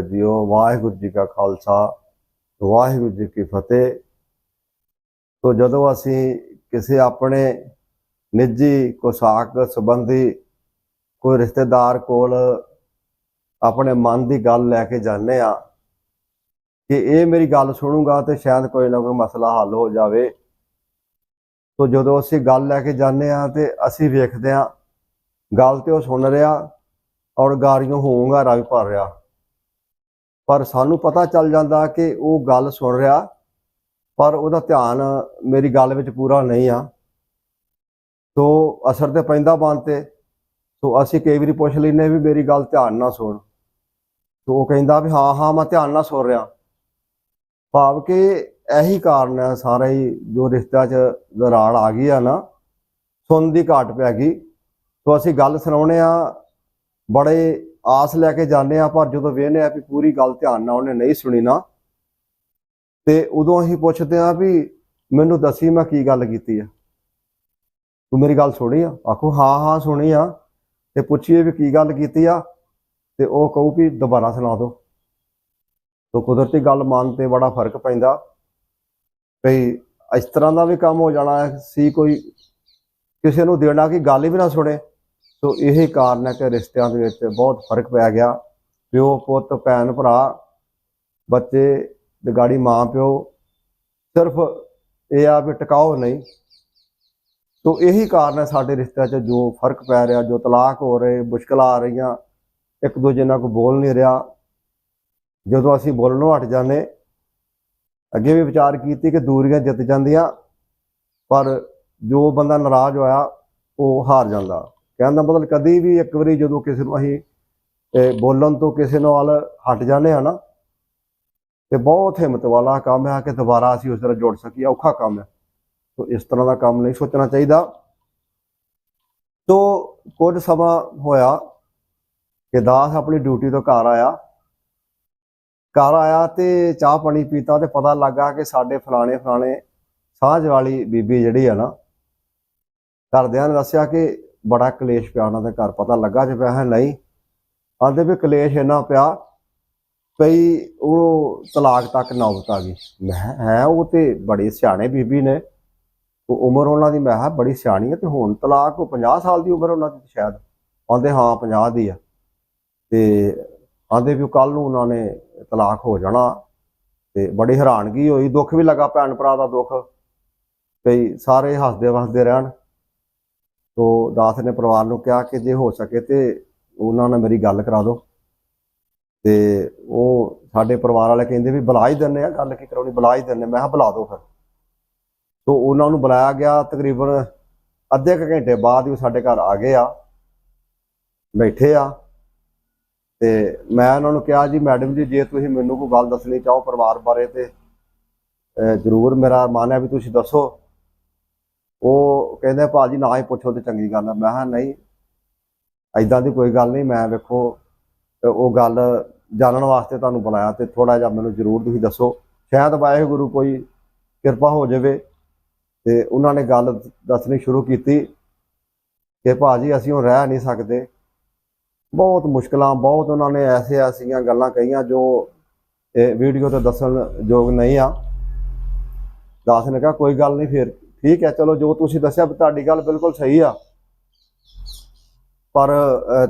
JIO Waheguru ji ਕਾ ਖਾਲਸਾ, ਵਾਹਿਗੁਰੂ ਜੀ ਕੀ ਫਤਿਹ। ਤੋ ਜਦੋਂ ਅਸੀਂ ਕਿਸੇ ਆਪਣੇ ਨਿੱਜੀ ਕੋਸਾਕ ਸੰਬੰਧੀ ਕੋਈ ਰਿਸ਼ਤੇਦਾਰ ਕੋਲ ਆਪਣੇ ਮਨ ਦੀ ਗੱਲ ਲੈ ਕੇ ਜਾਂਦੇ ਆ ਕਿ ਇਹ ਮੇਰੀ ਗੱਲ ਸੁਣੂਗਾ ਤੇ ਸ਼ਾਇਦ ਕੋਈ ਨਾ ਕੋਈ ਮਸਲਾ ਹੱਲ ਹੋ ਜਾਵੇ। ਤੋ ਜਦੋਂ ਅਸੀਂ ਗੱਲ ਲੈ ਕੇ ਜਾਂਦੇ ਆ ਤੇ ਅਸੀਂ ਵੇਖਦੇ ਆ ਗੱਲ ਤੇ ਉਹ ਸੁਣ ਰਿਹਾ ਔਰ ਗਾਰੀਆਂ ਹੋਊਗਾ ਰਵ ਭਰ ਰਿਹਾ। ਪਰ ਸਾਨੂੰ ਪਤਾ ਚੱਲ ਜਾਂਦਾ ਕਿ ਉਹ ਗੱਲ ਸੁਣ ਰਿਹਾ, ਪਰ ਉਹਦਾ ਧਿਆਨ ਮੇਰੀ ਗੱਲ ਵਿੱਚ ਪੂਰਾ ਨਹੀਂ ਆ। ਤੋ ਅਸਰ ਤੇ ਪੈਂਦਾ ਮਨ ਤੇ। ਸੋ ਅਸੀਂ ਕਈ ਵਾਰੀ ਪੁੱਛ ਲੈਨੇ ਵੀ ਮੇਰੀ ਗੱਲ ਧਿਆਨ ਨਾਲ ਸੁਣ। ਤੋ ਉਹ ਕਹਿੰਦਾ ਵੀ ਹਾਂ ਹਾਂ, ਮੈਂ ਧਿਆਨ ਨਾਲ ਸੁਣ ਰਿਹਾ। ਭਾਵ ਕਿ ਇਹੀ ਕਾਰਨ ਹੈ ਸਾਰਾ ਹੀ ਜੋ ਰਿਸ਼ਤਾ 'ਚ ਦਰਾੜ ਆ ਗਈ ਆ ਨਾ ਸੁਣ ਦੀ ਘਾਟ ਪੈ ਗਈ। ਸੋ ਅਸੀਂ ਗੱਲ ਸੁਣਾਉਣੇ ਆ, ਬੜੇ ਆਸ ਲੈ ਕੇ ਜਾਂਦੇ ਆ ਪਰ ਜਦੋਂ ਵੇਖਨੇ ਆ ਵੀ ਪੂਰੀ ਗੱਲ ਧਿਆਨ ਨਾਲ ਉਹਨੇ ਨਹੀਂ ਸੁਣੀ ਨਾ, ਤੇ ਉਦੋਂ ਅਸੀਂ ਪੁੱਛਦੇ ਆ ਵੀ ਮੈਨੂੰ ਦੱਸੀ ਮੈਂ ਕੀ ਗੱਲ ਕੀਤੀ ਆ। ਤੂੰ ਮੇਰੀ ਗੱਲ ਸੁਣੀ ਆ? ਆਖੋ, ਹਾਂ ਹਾਂ, ਸੁਣੀ ਆ। ਤੇ ਪੁੱਛੀਏ ਵੀ ਕੀ ਗੱਲ ਕੀਤੀ ਆ, ਤੇ ਉਹ ਕਹੂ ਵੀ ਦੁਬਾਰਾ ਸੁਣਾ ਦਿਓ। ਤੋ ਕੁਦਰਤੀ ਗੱਲ ਮੰਨ ਤੇ ਬੜਾ ਫ਼ਰਕ ਪੈਂਦਾ। ਭਈ ਇਸ ਤਰ੍ਹਾਂ ਦਾ ਵੀ ਕੰਮ ਹੋ ਜਾਣਾ ਸੀ ਕੋਈ ਕਿਸੇ ਨੂੰ ਦੇਣਾ ਕਿ ਗੱਲ ਹੀ ਵੀ ਨਾ ਸੁਣੇ। ਸੋ ਇਹ ਕਾਰਨ ਹੈ ਕਿ ਰਿਸ਼ਤਿਆਂ ਦੇ ਵਿੱਚ ਬਹੁਤ ਫ਼ਰਕ ਪੈ ਗਿਆ। ਪਿਓ, ਪੁੱਤ, ਭੈਣ, ਭਰਾ, ਬੱਚੇ ਤੇ ਗਾੜੀ ਮਾਂ, ਪਿਓ, ਸਿਰਫ ਇਹ ਆ ਵੀ ਟਿਕਾਓ ਨਹੀਂ। ਸੋ ਇਹੀ ਕਾਰਨ ਹੈ ਸਾਡੇ ਰਿਸ਼ਤਿਆਂ 'ਚ ਜੋ ਫ਼ਰਕ ਪੈ ਰਿਹਾ, ਜੋ ਤਲਾਕ ਹੋ ਰਹੇ, ਮੁਸ਼ਕਲਾਂ ਆ ਰਹੀਆਂ, ਇੱਕ ਦੂਜੇ ਨਾਲ ਕੋਈ ਬੋਲ ਨਹੀਂ ਰਿਹਾ। ਜਦੋਂ ਅਸੀਂ ਬੋਲਣੋਂ ਹਟ ਜਾਂਦੇ, ਅੱਗੇ ਵੀ ਵਿਚਾਰ ਕੀਤੀ ਕਿ ਦੂਰੀਆਂ ਜਿੱਤ ਜਾਂਦੀਆਂ, ਪਰ ਜੋ ਬੰਦਾ ਨਾਰਾਜ਼ ਹੋਇਆ, ਉਹ ਹਾਰ ਜਾਂਦਾ। ਕਹਿਣ ਦਾ ਮਤਲਬ ਕਦੀ ਵੀ ਇੱਕ ਵਾਰੀ ਜਦੋਂ ਕਿਸੇ ਨੂੰ ਅਸੀਂ ਬੋਲਣ ਤੋਂ ਕਿਸੇ ਨਾਲ ਹਟ ਜਾਂਦੇ ਆ ਨਾ, ਤੇ ਬਹੁਤ ਹਿੰਮਤ ਵਾਲਾ ਕੰਮ ਹੈ ਕਿ ਦੁਬਾਰਾ ਅਸੀਂ ਉਸ ਤਰ੍ਹਾਂ ਜੁੜ ਸਕੀਏ, ਔਖਾ ਕੰਮ ਹੈ। ਸੋ ਇਸ ਤਰ੍ਹਾਂ ਦਾ ਕੰਮ ਨਹੀਂ ਸੋਚਣਾ ਚਾਹੀਦਾ। ਤੋ ਕੁਝ ਸਮਾਂ ਹੋਇਆ ਕਿ ਦਾਸ ਆਪਣੀ ਡਿਊਟੀ ਤੋਂ ਘਰ ਆਇਆ। ਘਰ ਆਇਆ ਤੇ ਚਾਹ ਪਾਣੀ ਪੀਤਾ ਤੇ ਪਤਾ ਲੱਗਾ ਕਿ ਸਾਡੇ ਫਲਾਣੇ ਫਲਾਣੇ ਸਾਂਝ ਵਾਲੀ ਬੀਬੀ ਜਿਹੜੀ ਆ ਨਾ, ਘਰਦਿਆਂ ਨੇ ਦੱਸਿਆ ਕਿ ਬੜਾ ਕਲੇਸ਼ ਪਿਆ ਉਹਨਾਂ ਦੇ ਘਰ ਪਤਾ ਲੱਗਾ ਜੇ ਪਿਆ ਹੈ ਨਹੀਂ। ਆਂਦੇ ਵੀ ਕਲੇਸ਼ ਇੰਨਾ ਪਿਆ ਪਈ ਉਹ ਤਲਾਕ ਤੱਕ ਨੌਬਤ ਆ ਗਈ। ਮੈਂ ਕਿਹਾ, ਹੈ ਉਹ ਤੇ ਬੜੇ ਸਿਆਣੇ ਬੀਬੀ ਨੇ। ਉਹ ਉਮਰ ਉਹਨਾਂ ਦੀ ਮੈਂ ਕਿਹਾ ਬੜੀ ਸਿਆਣੀ ਹੈ ਤੇ ਹੁਣ ਤਲਾਕ ਉਹ 50 ਸਾਲ ਦੀ ਉਮਰ ਉਹਨਾਂ ਦੀ ਸ਼ਾਇਦ। ਆਂਦੇ ਹਾਂ 50 ਦੀ ਆ। ਤੇ ਆਂਦੇ ਵੀ ਕੱਲ ਨੂੰ ਉਹਨਾਂ ਨੇ ਤਲਾਕ ਹੋ ਜਾਣਾ ਤੇ ਬੜੀ ਹੈਰਾਨਗੀ ਹੋਈ। ਦੁੱਖ ਵੀ ਲੱਗਾ ਭੈਣ ਭਰਾ ਦਾ ਦੁੱਖ। ਕਈ ਸਾਰੇ ਹੱਸਦੇ ਵਸਦੇ ਰਹਿਣ। ਤੋ ਦਾਸ ਨੇ ਪਰਿਵਾਰ ਨੂੰ ਕਿਹਾ ਕਿ ਜੇ ਹੋ ਸਕੇ ਤੇ ਉਹਨਾਂ ਨਾਲ ਮੇਰੀ ਗੱਲ ਕਰਾ ਦਿਓ। ਤੇ ਉਹ ਸਾਡੇ ਪਰਿਵਾਰ ਵਾਲੇ ਕਹਿੰਦੇ ਵੀ ਬੁਲਾ ਹੀ ਦਿੰਨੇ ਆ, ਗੱਲ ਕੀ ਕਰਾਉਣੀ, ਬੁਲਾ ਹੀ ਦਿੰਨੇ ਮੈਂ ਕਿਹਾ ਬੁਲਾ ਦਿਓ ਫਿਰ। ਤੋ ਉਹਨਾਂ ਨੂੰ ਬੁਲਾਇਆ ਗਿਆ ਤਕਰੀਬਨ ਅੱਧੇ ਕੁ ਘੰਟੇ ਬਾਅਦ ਹੀ ਉਹ ਸਾਡੇ ਘਰ ਆ ਗਏ ਆ, ਬੈਠੇ ਆ। ਤੇ ਮੈਂ ਉਹਨਾਂ ਨੂੰ ਕਿਹਾ, ਜੀ ਮੈਡਮ ਜੀ, ਜੇ ਤੁਸੀਂ ਮੈਨੂੰ ਕੋਈ ਗੱਲ ਦੱਸਣੀ ਚਾਹੋ ਪਰਿਵਾਰ ਬਾਰੇ ਤੇ ਜ਼ਰੂਰ ਮੇਰਾ ਮਨ ਹੈ ਵੀ ਤੁਸੀਂ ਦੱਸੋ। ਉਹ ਕਹਿੰਦੇ ਭਾਜੀ ਨਾ ਹੀ ਪੁੱਛੋ ਤੇ ਚੰਗੀ ਗੱਲ ਆ। ਮੈਂ ਕਿਹਾ, ਨਹੀਂ ਐਦਾਂ ਦੀ ਕੋਈ ਗੱਲ ਨਹੀਂ, ਮੈਂ ਵੇਖੋ ਉਹ ਗੱਲ ਜਾਣਨ ਵਾਸਤੇ ਤੁਹਾਨੂੰ ਬੁਲਾਇਆ ਤੇ ਥੋੜਾ ਜਿਹਾ ਮੈਨੂੰ ਜ਼ਰੂਰ ਤੁਸੀਂ ਦੱਸੋ। ਸ਼ਾਇਦ ਵਾਹਿਗੁਰੂ ਕੋਈ ਕਿਰਪਾ ਹੋ ਜਾਵੇ ਤੇ ਉਹਨਾਂ ਨੇ ਗੱਲ ਦੱਸਣੀ ਸ਼ੁਰੂ ਕੀਤੀ ਕਿ ਭਾਜੀ ਅਸੀਂ ਹੁਣ ਰਹਿ ਨਹੀਂ ਸਕਦੇ। ਬਹੁਤ ਮੁਸ਼ਕਲਾਂ, ਬਹੁਤ ਉਹਨਾਂ ਨੇ ਐਸੇ ਐਸੀਆਂ ਗੱਲਾਂ ਕਹੀਆਂ ਜੋ ਇਹ ਵੀਡੀਓ ਤੇ ਦੱਸਣ ਯੋਗ ਨਹੀਂ ਆ। ਦਾਸ ਨੇ ਕਿਹਾ, ਕੋਈ ਗੱਲ ਨਹੀਂ, ਫਿਰ ਠੀਕ ਹੈ, ਚਲੋ ਜੋ ਤੁਸੀਂ ਦੱਸਿਆ ਵੀ ਤੁਹਾਡੀ ਗੱਲ ਬਿਲਕੁਲ ਸਹੀ ਆ। ਪਰ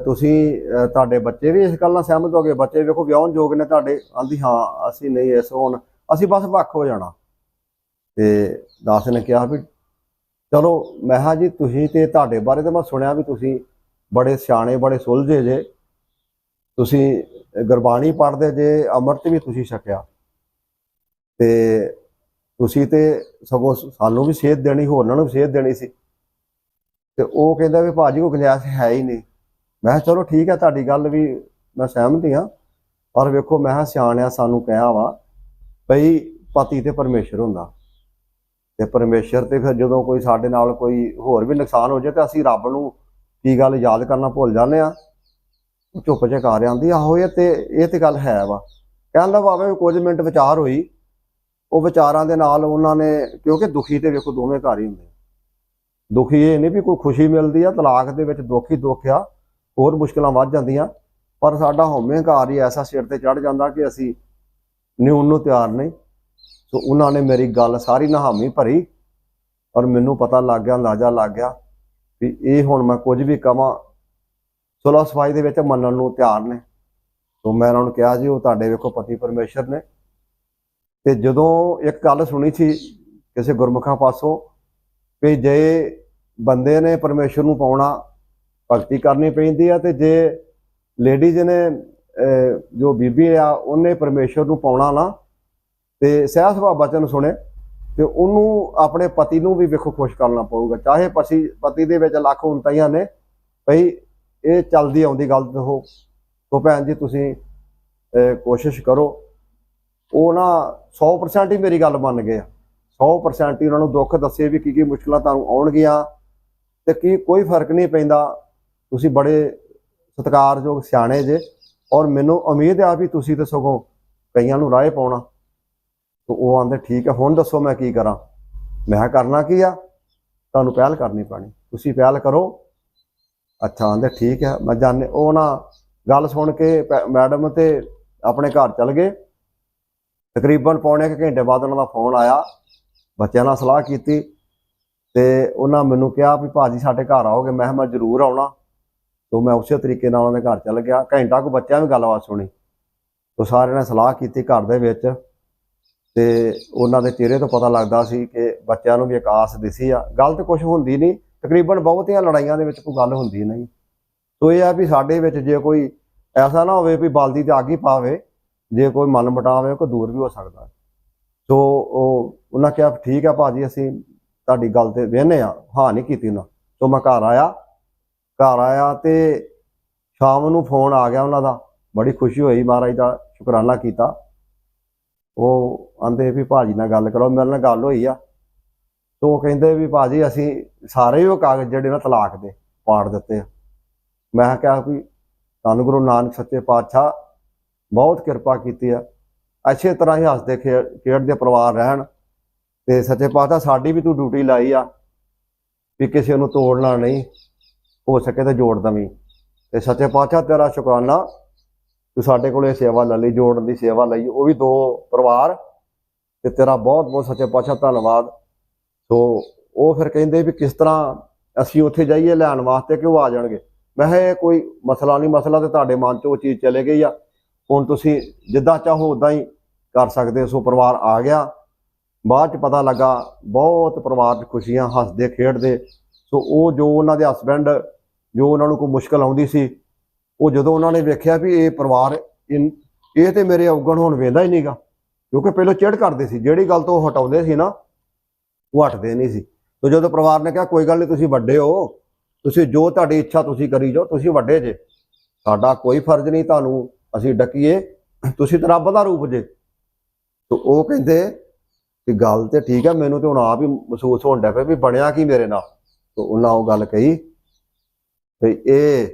ਤੁਸੀਂ ਤੁਹਾਡੇ ਬੱਚੇ ਵੀ ਇਸ ਗੱਲ ਨਾਲ ਸਹਿਮਤ ਹੋ ਗਏ, ਬੱਚੇ ਵੇਖੋ ਵਿਆਹਣ ਯੋਗ ਨੇ ਤੁਹਾਡੇ, ਆਂਦੀ ਹਾਂ, ਅਸੀਂ ਨਹੀਂ ਇਸ ਹੁਣ, ਅਸੀਂ ਬਸ ਵੱਖ ਹੋ ਜਾਣਾ। ਤੇ ਦਾਸ ਨੇ ਕਿਹਾ ਵੀ, ਚਲੋ, ਮੈਂ ਕਿਹਾ ਜੀ, ਤੁਸੀਂ ਤੇ ਤੁਹਾਡੇ ਬਾਰੇ ਤਾਂ ਮੈਂ ਸੁਣਿਆ ਵੀ ਤੁਸੀਂ ਬੜੇ ਸਿਆਣੇ, ਬੜੇ ਸੁਲਝੇ ਜੇ। ਤੁਸੀਂ ਗੁਰਬਾਣੀ ਪੜ੍ਹਦੇ ਜੇ, ਅੰਮ੍ਰਿਤ ਵੀ ਤੁਸੀਂ ਛਕਿਆ। ਤੇ ਤੁਸੀਂ ਤੇ ਸਗੋਂ ਸਾਨੂੰ ਵੀ ਸੇਧ ਦੇਣੀ ਹੋਰਨਾਂ ਨੂੰ ਵੀ ਸੇਧ ਦੇਣੀ ਸੀ। ਤੇ ਉਹ ਕਹਿੰਦਾ ਵੀ ਭਾਜੀ ਕੋਈ ਗੁੰਜਾਇਸ਼ ਹੈ ਹੀ ਨਹੀਂ। ਮੈਂ ਕਿਹਾ, ਚਲੋ ਠੀਕ ਹੈ, ਤੁਹਾਡੀ ਗੱਲ ਵੀ ਮੈਂ ਸਹਿਮਤ ਹਾਂ ਪਰ ਵੇਖੋ, ਮੈਂ ਕਿਹਾ, ਸਿਆਣਿਆ ਸਾਨੂੰ ਕਿਹਾ ਵਾ ਭਈ ਪਤੀ ਤੇ ਪਰਮੇਸ਼ਰ ਹੁੰਦਾ। ਤੇ ਪਰਮੇਸ਼ਰ ਤੇ ਫਿਰ ਜਦੋਂ ਕੋਈ ਸਾਡੇ ਨਾਲ ਕੋਈ ਹੋਰ ਵੀ ਨੁਕਸਾਨ ਹੋ ਜਾਏ ਤੇ ਅਸੀਂ ਰੱਬ ਨੂੰ ਕੀ ਗੱਲ ਯਾਦ ਕਰਨਾ ਭੁੱਲ ਜਾਂਦੇ ਆ ਚੁੱਪ ਜੇ ਕਰ ਆਂਦੀ ਆਹੋ ਇਹ ਤੇ ਇਹ ਤੇ ਗੱਲ ਹੈ ਵਾ। ਕਹਿੰਦਾ ਭਾਵੇਂ ਕੁਝ ਮਿੰਟ ਵਿਚਾਰ ਹੋਈ। ਉਹ ਵਿਚਾਰਾਂ ਦੇ ਨਾਲ ਉਹਨਾਂ ਨੇ, ਕਿਉਂਕਿ ਦੁਖੀ ਤੇ ਵੇਖੋ ਦੋਵੇਂ ਘਰ ਹੀ ਹੁੰਦੇ ਦੁਖੀ ਇਹ ਨਹੀਂ ਵੀ ਕੋਈ ਖੁਸ਼ੀ ਮਿਲਦੀ ਆ, ਤਲਾਕ ਦੇ ਵਿੱਚ ਦੁੱਖ ਹੀ ਦੁੱਖ ਆ, ਹੋਰ ਮੁਸ਼ਕਲਾਂ ਵੱਧ ਜਾਂਦੀਆਂ। ਪਰ ਸਾਡਾ ਹਉਮੈਂਕਾਰ ਹੀ ਐਸਾ ਸਿਰ ਤੇ ਚੜ ਜਾਂਦਾ ਕਿ ਅਸੀਂ ਨਿਉਣ ਨੂੰ ਤਿਆਰ ਨਹੀਂ। ਸੋ ਉਹਨਾਂ ਨੇ ਮੇਰੀ ਗੱਲ ਸਾਰੀ ਨਹਾਮੀ ਭਰੀ ਔਰ ਮੈਨੂੰ ਪਤਾ ਲੱਗ ਗਿਆ, ਅੰਦਾਜ਼ਾ ਲੱਗ ਗਿਆ ਵੀ ਇਹ ਹੁਣ ਮੈਂ ਕੁਝ ਵੀ ਕਵਾਂ ਸੁਲਹ ਸਫ਼ਾਈ ਦੇ ਵਿੱਚ ਮੰਨਣ ਨੂੰ ਤਿਆਰ ਨੇ। ਸੋ ਮੈਂ ਉਹਨਾਂ ਨੂੰ ਕਿਹਾ ਜੀ, ਉਹ ਤੁਹਾਡੇ ਵੇਖੋ ਪਤੀ ਪਰਮੇਸ਼ਰ ਨੇ। ਤੇ ਜਦੋਂ ਇੱਕ ਗੱਲ ਸੁਣੀ ਸੀ ਕਿਸੇ ਗੁਰਮੁਖਾਂ ਪਾਸੋਂ ਕਿ ਜੇ ਬੰਦੇ ਨੇ ਪਰਮੇਸ਼ਰ ਨੂੰ ਪਾਉਣਾ ਭਗਤੀ ਕਰਨੀ ਪੈਂਦੀ ਆ ਤੇ ਜੇ ਲੇਡੀਜ਼ ਨੇ ਜੋ ਬੀਬੀ ਆ, ਉਹਨੇ ਪਰਮੇਸ਼ਰ ਨੂੰ ਪਾਉਣਾ ਨਾ, ਤੇ ਸਹਿ ਸੁਭਾਅ ਬਚਨ ਸੁਣੇ, ਤੇ ਉਹਨੂੰ ਆਪਣੇ ਪਤੀ ਨੂੰ ਵੀ ਵੇਖੋ ਖੁਸ਼ ਕਰਨਾ ਪਊਗਾ। ਚਾਹੇ ਪਤੀ ਪਤੀ ਦੇ ਵਿੱਚ ਲੱਖ ਉਨਤਾਈਆਂ ਨੇ, ਭਈ ਇਹ ਚੱਲਦੀ ਆਉਂਦੀ ਗੱਲ ਹੋ ਤੋ ਭੈਣ ਜੀ ਤੁਸੀਂ ਕੋਸ਼ਿਸ਼ ਕਰੋ। ਉਹ ਨਾ 100% ਹੀ ਮੇਰੀ ਗੱਲ ਮੰਨ ਗਏ ਆ। 100% ਹੀ ਉਹਨਾਂ ਨੂੰ ਦੁੱਖ ਦੱਸੇ ਵੀ ਕੀ ਕੀ ਮੁਸ਼ਕਲਾਂ ਤੁਹਾਨੂੰ ਆਉਣਗੀਆਂ ਤੇ ਕੀ ਕੋਈ ਫ਼ਰਕ ਨਹੀਂ ਪੈਂਦਾ। ਤੁਸੀਂ ਬੜੇ ਸਤਿਕਾਰਯੋਗ ਸਿਆਣੇ ਜੇ ਔਰ ਮੈਨੂੰ ਉਮੀਦ ਆ ਵੀ ਤੁਸੀਂ ਤਾਂ ਸਗੋਂ ਕਈਆਂ ਨੂੰ ਰਾਹ ਪਾਉਣਾ। ਤੇ ਉਹ ਆਂਦੇ, ਠੀਕ ਹੈ, ਹੁਣ ਦੱਸੋ ਮੈਂ ਕੀ ਕਰਾਂ? ਮੈਂ ਕਰਨਾ ਕੀ ਆ? ਤੁਹਾਨੂੰ ਪਹਿਲ ਕਰਨੀ ਪੈਣੀ। ਤੁਸੀਂ ਪਹਿਲ ਕਰੋ। ਅੱਛਾ, ਆਂਦੇ, ਠੀਕ ਹੈ, ਮੈਂ ਜਾਣੇ ਉਹ ਨਾ ਗੱਲ ਸੁਣ ਕੇ ਪੈ- ਮੈਡਮ ਤੇ ਆਪਣੇ ਘਰ ਚਲ ਗਏ। ਤਕਰੀਬਨ ਪੌਣੇ ਕੁ ਘੰਟੇ ਬਾਅਦ ਉਹਨਾਂ ਦਾ ਫੋਨ ਆਇਆ। ਬੱਚਿਆਂ ਨਾਲ ਸਲਾਹ ਕੀਤੀ ਤੇ ਉਹਨਾਂ ਮੈਨੂੰ ਕਿਹਾ ਵੀ ਭਾਜੀ ਸਾਡੇ ਘਰ ਆਓਗੇ। ਮੈਂ ਕਿਹਾ, ਮੈਂ ਜ਼ਰੂਰ ਆਉਣਾ। ਤੋਂ ਮੈਂ ਉਸੇ ਤਰੀਕੇ ਨਾਲ ਉਹਨਾਂ ਦੇ ਘਰ ਚੱਲ ਗਿਆ। ਘੰਟਾ ਕੁ ਬੱਚਿਆਂ ਵੀ ਗੱਲਬਾਤ ਸੁਣੀ। ਤੋਂ ਸਾਰਿਆਂ ਨੇ ਸਲਾਹ ਕੀਤੀ ਘਰ ਦੇ ਵਿੱਚ। ਤੇ ਉਹਨਾਂ ਦੇ ਚਿਹਰੇ ਤੋਂ ਪਤਾ ਲੱਗਦਾ ਸੀ ਕਿ ਬੱਚਿਆਂ ਨੂੰ ਵੀ ਇੱਕ ਆਸ ਦਿਸੀ ਆ। ਗੱਲ ਤੇ ਕੁਝ ਹੁੰਦੀ ਨਹੀਂ। ਤਕਰੀਬਨ ਬਹੁਤੀਆਂ ਲੜਾਈਆਂ ਦੇ ਵਿੱਚ ਕੋਈ ਗੱਲ ਹੁੰਦੀ ਨਹੀਂ। ਸੋ ਇਹ ਆ ਵੀ ਸਾਡੇ ਵਿੱਚ ਜੇ ਕੋਈ ਐਸਾ ਨਾ ਹੋਵੇ ਵੀ ਬਲਦੀ ਤੇ ਅੱਗ ਹੀ ਪਾਵੇ। ਜੇ ਕੋਈ ਮਨ ਮਟਾਵੇ ਕੋਈ ਦੂਰ ਵੀ ਹੋ ਸਕਦਾ। ਸੋ ਉਹ, ਉਹਨਾਂ ਕਿਹਾ, ਠੀਕ ਹੈ ਭਾਜੀ, ਅਸੀਂ ਤੁਹਾਡੀ ਗੱਲ ਤੇ ਵੇਹਨੇ ਆ, ਹਾਂ ਨਹੀਂ ਕੀਤੀ ਉਹਨਾਂ। ਸੋ ਮੈਂ ਘਰ ਆਇਆ ਘਰ ਆਇਆ ਤੇ ਸ਼ਾਮ ਨੂੰ ਫੋਨ ਆ ਗਿਆ ਉਹਨਾਂ ਦਾ। ਬੜੀ ਖੁਸ਼ੀ ਹੋਈ, ਮਹਾਰਾਜ ਦਾ ਸ਼ੁਕਰਾਨਾ ਕੀਤਾ। ਉਹ ਆਂਦੇ ਵੀ ਭਾਜੀ ਨਾਲ ਗੱਲ ਕਰੋ, ਮੇਰੇ ਨਾਲ ਗੱਲ ਹੋਈ ਆ। ਤੋ ਉਹ ਕਹਿੰਦੇ ਵੀ ਭਾਜੀ, ਅਸੀਂ ਸਾਰੇ ਹੀ ਉਹ ਕਾਗਜ਼ ਜਿਹੜੇ ਨਾ ਤਲਾਕ ਦੇ, ਪਾੜ ਦਿੱਤੇ ਆ। ਮੈਂ ਕਿਹਾ ਵੀ, ਧੰਨ ਗੁਰੂ ਨਾਨਕ ਸੱਚੇ ਪਾਤਸ਼ਾਹ ਬਹੁਤ ਕਿਰਪਾ ਕੀਤੀ ਆ। ਅੱਛੇ ਤਰ੍ਹਾਂ ਹੀ ਹੱਸਦੇ ਖੇ- ਖੇਡਦੇ ਪਰਿਵਾਰ ਰਹਿਣ ਤੇ ਸੱਚੇ ਪਾਤਸ਼ਾਹ ਸਾਡੀ ਵੀ ਤੂੰ ਡਿਊਟੀ ਲਾਈ ਆ ਵੀ ਕਿਸੇ ਨੂੰ ਤੋੜਨਾ ਨਹੀਂ, ਹੋ ਸਕੇ ਤਾਂ ਜੋੜ ਦਵੀਂ। ਤੇ ਸੱਚੇ ਪਾਤਸ਼ਾਹ ਤੇਰਾ ਸ਼ੁਕਰਾਨਾ, ਤੂੰ ਸਾਡੇ ਕੋਲ ਇਹ ਸੇਵਾ ਲੈ ਲਈ, ਜੋੜਨ ਦੀ ਸੇਵਾ ਲਈ, ਉਹ ਵੀ ਦੋ ਪਰਿਵਾਰ ਤੇ ਤੇਰਾ ਬਹੁਤ ਬਹੁਤ ਸੱਚੇ ਪਾਤਸ਼ਾਹ ਧੰਨਵਾਦ। ਸੋ ਉਹ ਫਿਰ ਕਹਿੰਦੇ ਵੀ ਕਿਸ ਤਰ੍ਹਾਂ ਅਸੀਂ ਉੱਥੇ ਜਾਈਏ, ਲੈਣ ਵਾਸਤੇ ਕਿ ਉਹ ਆ ਜਾਣਗੇ? ਮੈਂ ਇਹ ਕੋਈ ਮਸਲਾ ਨਹੀਂ, ਮਸਲਾ ਤੇ ਤੁਹਾਡੇ ਮਨ 'ਚ ਉਹ ਚੀਜ਼ ਚਲੇ ਗਈ ਆ। ਹੁਣ ਤੁਸੀਂ ਜਿੱਦਾਂ ਚਾਹੋ ਉਦਾਂ ਹੀ ਕਰ ਸਕਦੇ ਹੋ। ਸੋ ਪਰਿਵਾਰ ਆ ਗਿਆ। ਬਾਅਦ 'ਚ ਪਤਾ ਲੱਗਾ, ਬਹੁਤ ਪਰਿਵਾਰ 'ਚ ਖੁਸ਼ੀਆਂ, ਹੱਸਦੇ, ਖੇਡਦੇ। ਸੋ ਉਹ ਜੋ ਉਹਨਾਂ ਦੇ ਹਸਬੈਂਡ ਜੋ ਉਹਨਾਂ ਨੂੰ ਕੋਈ ਮੁਸ਼ਕਲ ਆਉਂਦੀ ਸੀ, ਉਹ ਜਦੋਂ ਉਹਨਾਂ ਨੇ ਵੇਖਿਆ ਵੀ ਇਹ ਪਰਿਵਾਰ ਇਹ ਤੇ ਮੇਰੇ ਔਗਣ ਹੁਣ ਵੇਂਦਾ ਹੀ ਨਹੀਂਗਾ ਕਿਉਂਕਿ ਪਹਿਲਾਂ ਚਿੜ ਕਰਦੇ ਸੀ। ਜਿਹੜੀ ਗੱਲ ਤੋਂ ਹਟਾਉਂਦੇ ਸੀ ਨਾ, ਉਹ ਹਟਦੇ ਨਹੀਂ ਸੀ। ਤੇ ਜਦੋਂ ਪਰਿਵਾਰ ਨੇ ਕਿਹਾ, ਕੋਈ ਗੱਲ ਨਹੀਂ, ਤੁਸੀਂ ਵੱਡੇ ਹੋ। ਤੁਸੀਂ ਜੋ ਤੁਹਾਡੀ ਇੱਛਾ ਤੁਸੀਂ ਕਰੀ ਜਾਓ, ਤੁਸੀਂ ਵੱਡੇ ਜੇ। ਸਾਡਾ ਕੋਈ ਫਰਜ਼ ਨਹੀਂ ਤੁਹਾਨੂੰ ਅਸੀਂ ਡੱਕੀਏ, ਤੁਸੀਂ ਤਾਂ ਰੱਬ ਦਾ ਰੂਪ ਜੇ। ਤੇ ਉਹ ਕਹਿੰਦੇ ਕਿ ਗੱਲ ਤੇ ਠੀਕ ਆ, ਮੈਨੂੰ ਤੇ ਹੁਣ ਆਪ ਹੀ ਮਹਿਸੂਸ ਹੋਣ ਡਿਆ ਪਿਆ ਵੀ ਬਣਿਆ ਕੀ ਮੇਰੇ ਨਾਲ। ਤੇ ਉਹਨਾਂ ਉਹ ਗੱਲ ਕਹੀ ਵੀ ਇਹ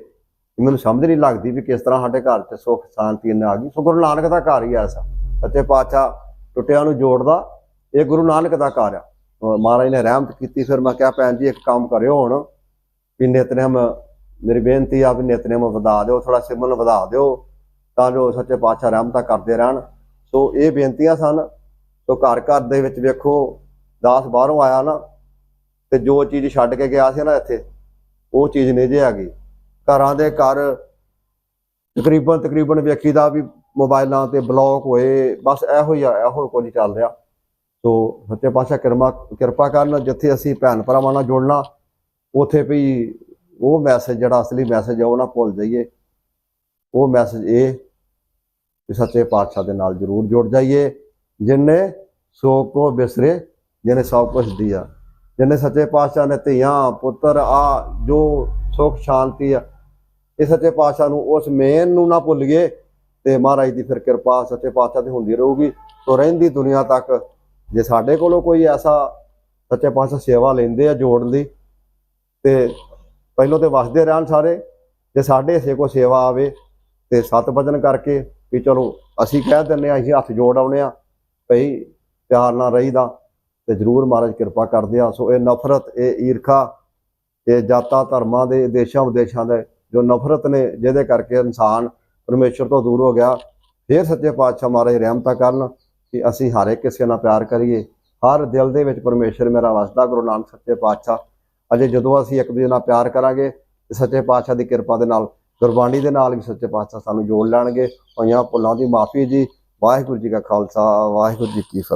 ਮੈਨੂੰ ਸਮਝ ਨਹੀਂ ਲੱਗਦੀ ਵੀ ਕਿਸ ਤਰ੍ਹਾਂ ਸਾਡੇ ਘਰ 'ਚ ਸੁੱਖ ਸ਼ਾਂਤੀ ਨੇ ਆ ਗਈ। ਸੋ ਗੁਰੂ ਨਾਨਕ ਦਾ ਘਰ ਹੀ ਐਸਾ। ਸੱਚੇ ਪਾਤਸ਼ਾਹ ਟੁੱਟਿਆਂ ਨੂੰ ਜੋੜਦਾ, ਇਹ ਗੁਰੂ ਨਾਨਕ ਦਾ ਘਰ ਆ। ਮਹਾਰਾਜ ਨੇ ਰਹਿਮਤ ਕੀਤੀ, ਫਿਰ ਮੈਂ ਕਿਹਾ, ਭੈਣ ਜੀ, ਇੱਕ ਕੰਮ ਕਰਿਓ ਹੁਣ, ਵੀ ਨਿਤਨੇਮ, ਮੇਰੀ ਬੇਨਤੀ ਆ ਵੀ ਨਿਤਨੇਮ ਵਧਾ ਦਿਓ ਥੋੜਾ ਸਿਮਰਨ ਵਧਾ ਦਿਓ। ਤਾਂ ਜੋ ਸੱਚੇ ਪਾਤਸ਼ਾਹ ਰਹਿਮਤਾਂ ਕਰਦੇ ਰਹਿਣ। ਸੋ ਇਹ ਬੇਨਤੀਆਂ ਸਨ। ਸੋ ਘਰ ਘਰ ਦੇ ਵਿੱਚ ਵੇਖੋ, ਦਾਸ ਬਾਹਰੋਂ ਆਇਆ ਨਾ, ਤੇ ਜੋ ਚੀਜ਼ ਛੱਡ ਕੇ ਗਿਆ ਸੀ ਨਾ ਇੱਥੇ, ਉਹ ਚੀਜ਼ ਨਹੀਂ ਜੇ ਹੈਗੀ। ਘਰਾਂ ਦੇ ਘਰ ਤਕਰੀਬਨ ਤਕਰੀਬਨ ਵਿਅਕਤੀ ਦਾ ਵੀ ਮੋਬਾਈਲਾਂ ਤੇ ਬਲੌਕ ਹੋਏ, ਬਸ ਇਹੋ ਹੀ ਆ, ਇਹੋ ਕੁਝ ਚੱਲ ਰਿਹਾ। ਸੋ ਸੱਚੇ ਪਾਤਸ਼ਾਹ ਕਿਰਮਾ ਕਿਰਪਾ ਕਰਨ, ਜਿੱਥੇ ਅਸੀਂ ਭੈਣ ਭਰਾਵਾਂ ਨਾਲ ਜੁੜਨਾ, ਉਥੇ ਵੀ ਉਹ ਮੈਸੇਜ ਜਿਹੜਾ ਅਸਲੀ ਮੈਸੇਜ ਆ, ਉਹ ਨਾ ਭੁੱਲ ਜਾਈਏ। ਉਹ ਮੈਸੇਜ ਇਹ ਵੀ ਸੱਚੇ ਪਾਤਸ਼ਾਹ ਦੇ ਨਾਲ ਜ਼ਰੂਰ ਜੁੜ ਜਾਈਏ। ਜਿਨੇ ਸੋ ਕੋ ਬਿਸਰੇ ਜਿਹਨੇ ਸਭ ਕੁਝ ਦਿਆ। ਜਿਹਨੇ ਸੱਚੇ ਪਾਤਸ਼ਾਹ ਨੇ ਧੀਆਂ, ਪੁੱਤਰ, ਆ, ਜੋ ਸੁਖ, ਸ਼ਾਂਤੀ ਆ, ਇਹ ਸੱਚੇ ਪਾਤਸ਼ਾਹ ਨੂੰ ਉਸ ਮੇਨ ਨੂੰ ਨਾ ਭੁੱਲੀਏ। ਤੇ ਮਹਾਰਾਜ ਦੀ ਫਿਰ ਕਿਰਪਾ ਸੱਚੇ ਪਾਤਸ਼ਾਹ ਤੇ ਹੁੰਦੀ ਰਹੂਗੀ। ਤੋ ਰਹਿੰਦੀ ਦੁਨੀਆ ਤੱਕ, ਜੇ ਸਾਡੇ ਕੋਲੋਂ ਕੋਈ ਐਸਾ ਸੱਚੇ ਪਾਤਸ਼ਾਹ ਸੇਵਾ ਲੈਂਦੇ ਆ ਜੋੜਨ ਦੀ ਤੇ ਪਹਿਲੋਂ ਤੇ ਵਸਦੇ ਰਹਿਣ ਸਾਰੇ। ਜੇ ਸਾਡੇ ਹਿੱਸੇ ਕੋ ਸੇਵਾ ਆਵੇ, ਤੇ ਸਤ ਭਜਨ ਕਰਕੇ ਵੀ ਚਲੋ ਅਸੀਂ ਕਹਿ ਦਿੰਨੇ ਆ ਅਸੀਂ ਹੱਥ ਜੋੜ ਆਉਨੇ ਆ ਭਈ ਪਿਆਰ ਨਾਲ ਰਹੀਦਾ ਤੇ ਜਰੂਰ ਮਹਾਰਾਜ ਕਿਰਪਾ ਕਰਦੇ ਆ। ਸੋ ਇਹ ਨਫ਼ਰਤ, ਇਹ ਈਰਖਾ, ਇਹ ਜਾਤਾਂ, ਧਰਮਾਂ ਦੇ, ਦੇਸ਼ਾਂ, ਵਿਦੇਸ਼ਾਂ ਦੇ ਜੋ ਨਫ਼ਰਤ ਨੇ, ਜਿਹਦੇ ਕਰਕੇ ਇਨਸਾਨ ਪਰਮੇਸ਼ਰ ਤੋਂ ਦੂਰ ਹੋ ਗਿਆ, ਫੇਰ ਸੱਚੇ ਪਾਤਸ਼ਾਹ ਮਹਾਰਾਜ ਰਹਿਮਤਾ ਕਰਨ ਕਿ ਅਸੀਂ ਹਰ ਇੱਕ ਕਿਸੇ ਨਾਲ ਪਿਆਰ ਕਰੀਏ। ਹਰ ਦਿਲ ਦੇ ਵਿੱਚ ਪਰਮੇਸ਼ਰ ਮੇਰਾ ਵਸਦਾ, ਗੁਰੂ ਨਾਨਕ ਸੱਚੇ ਪਾਤਸ਼ਾਹ। ਅਜੇ ਜਦੋਂ ਅਸੀਂ ਇੱਕ ਦੂਜੇ ਨਾਲ ਪਿਆਰ ਕਰਾਂਗੇ ਸੱਚੇ ਪਾਤਸ਼ਾਹ ਦੀ ਕਿਰਪਾ ਦੇ ਨਾਲ ਗੁਰਬਾਣੀ ਦੇ ਨਾਲ ਵੀ ਸੱਚੇ ਪਾਤਸ਼ਾਹ ਸਾਨੂੰ ਜੋੜ ਲੈਣਗੇ। ਹੋਈਆਂ ਭੁੱਲਾਂ ਦੀ ਮਾਫੀ ਜੀ। ਵਾਹਿਗੁਰੂ ਜੀ ਕਾ ਖਾਲਸਾ, ਵਾਹਿਗੁਰੂ ਜੀ ਕੀ ਫਤਿਹ।